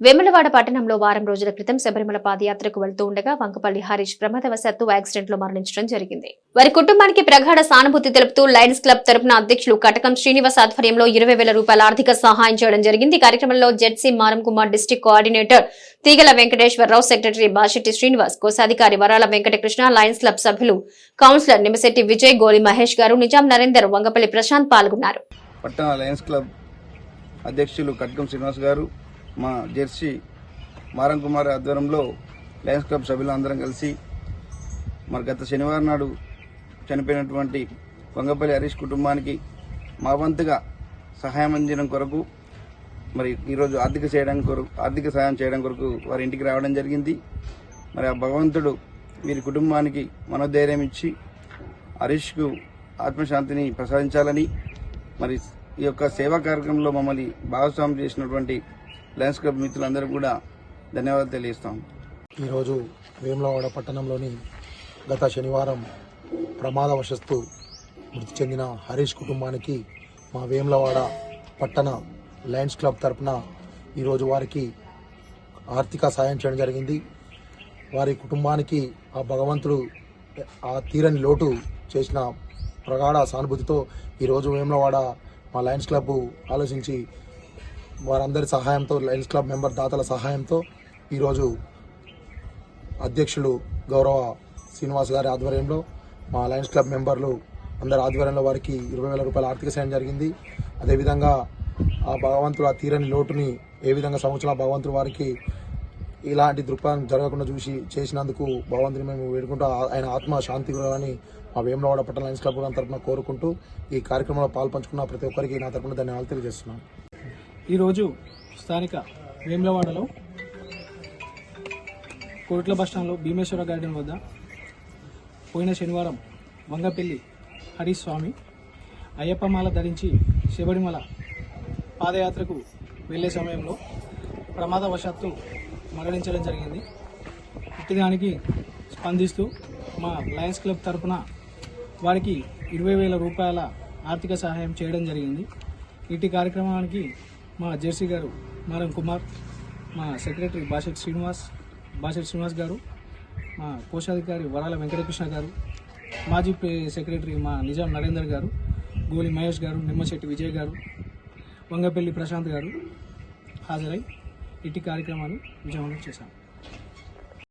వెములవాడ పట్టణంలో వారం రోజుల క్రితం శబరిమల పాదయాత్రకు వెళ్తూ ఉండగా వంకపల్లి హరీష్ ప్రమాదవశాత్తు యాక్సిడెంట్లో మరణించడం జరిగింది. వారి కుటుంబానికి ప్రగాఢ సానుభూతి తెలుపుతూ లయన్స్ క్లబ్ తరపున అధ్యక్షులు కటకం శ్రీనివాస్ ఆధ్వర్యంలో ఇరవై వేల రూపాయల ఆర్థిక సహాయం చేయడం జరిగింది. కార్యక్రమంలో Z C Maram Kumar district coordinator Teegala Venkateswararao secretary Bashetti Srinivas కోశాధికారి వరాల వెంకటకృష్ణ లయన్స్ క్లబ్ సభ్యులు కౌన్సిలర్ నిమిశెట్టి విజయ్ గోలి మహేష్ గారు నిజాం నరేందర్ వంగపల్లి ప్రశాంత్ పాల్గొన్నారు. పట్టణ లయన్స్ క్లబ్ అధ్యక్షులు కట్కం శ్రీనివాస్ గారు మా జెర్సీ మారం కుమార్ ఆధ్వర్యంలో లయన్స్ క్లబ్ సభ్యులు అందరం కలిసి మరి గత శనివారం నాడు చనిపోయినటువంటి వంగపల్లి హరీష్ కుటుంబానికి మా వంతుగా సహాయం అందించడం కొరకు మరి ఈరోజు ఆర్థిక చేయడం కొరకు ఆర్థిక సహాయం చేయడం కొరకు వారి ఇంటికి రావడం జరిగింది. మరి ఆ భగవంతుడు వీరి కుటుంబానికి మనోధైర్యం ఇచ్చి హరీష్కు ఆత్మశాంతిని ప్రసాదించాలని మరి ఈ యొక్క సేవా కార్యక్రమంలో మమ్మల్ని భాగస్వామ్యం చేసినటువంటి లయన్స్ క్లబ్ మిత్రులందరూ కూడా ధన్యవాదాలు తెలియజేస్తాం. ఈరోజు వేములవాడ పట్టణంలోని గత శనివారం ప్రమాదవశస్తు మృతి చెందిన హరీష్ కుటుంబానికి మా వేములవాడ పట్టణ లయన్స్ క్లబ్ తరపున ఈరోజు వారికి ఆర్థిక సాయం చేయడం జరిగింది. వారి కుటుంబానికి ఆ భగవంతుడు ఆ తీరని లోటు చేసిన ప్రగాఢ సానుభూతితో ఈరోజు వేములవాడ మా లయన్స్ క్లబ్ ఆలోచించి వారందరి సహాయంతో లయన్స్ క్లబ్ మెంబర్ దాతల సహాయంతో ఈరోజు అధ్యక్షులు గౌరవ శ్రీనివాస్ గారి ఆధ్వర్యంలో మా లయన్స్ క్లబ్ మెంబర్లు అందరి ఆధ్వర్యంలో వారికి ఇరవై వేల రూపాయల ఆర్థిక సాయం జరిగింది. అదేవిధంగా ఆ భగవంతుడు ఆ తీరని లోటుని ఏ విధంగా సంవత్సరం భగవంతుడు వారికి ఇలాంటి దృక్పథం జరగకుండా చూసి చేసినందుకు భగవంతుని మేము వేడుకుంటూ ఆయన ఆత్మ శాంతి కలగాలని మా వేములవాడ పట్టణ లయన్స్ క్లబ్ తరపున కోరుకుంటూ ఈ కార్యక్రమంలో పాల్పంచుకున్న ప్రతి ఒక్కరికి నా తరపున ధన్యవాదాలు తెలియజేస్తున్నాను. ఈరోజు స్థానిక వేములవాడలో కోట్ల బస్టాండ్లో భీమేశ్వర గార్డెన్ వద్ద పోయిన శనివారం వంగపల్లి హరిస్వామి అయ్యప్ప అయ్యప్పమాల ధరించి శబరిమల పాదయాత్రకు వెళ్ళే సమయంలో ప్రమాదవశాత్తు మరణించడం జరిగింది. ఇటుదానికి స్పందిస్తూ మా లయన్స్ క్లబ్ తరపున వారికి ఇరవై వేల రూపాయల ఆర్థిక సహాయం చేయడం జరిగింది. ఇటు కార్యక్రమానికి మా జెర్సీ గారు మారం కుమార్ మా సెక్రటరీ బాషెట్ శ్రీనివాస్ బాషెట్ శ్రీనివాస్ గారు మా కోశాధికారి వరాల వెంకటకృష్ణ గారు మాజీ సెక్రటరీ మా నిజాం నరేందర్ గారు గోలి మహేష్ గారు నిమ్మశెట్టి విజయ్ గారు వంగపల్లి ప్రశాంత్ గారు హాజరై ఇటు కార్యక్రమాన్ని విజయవంతం చేశాం.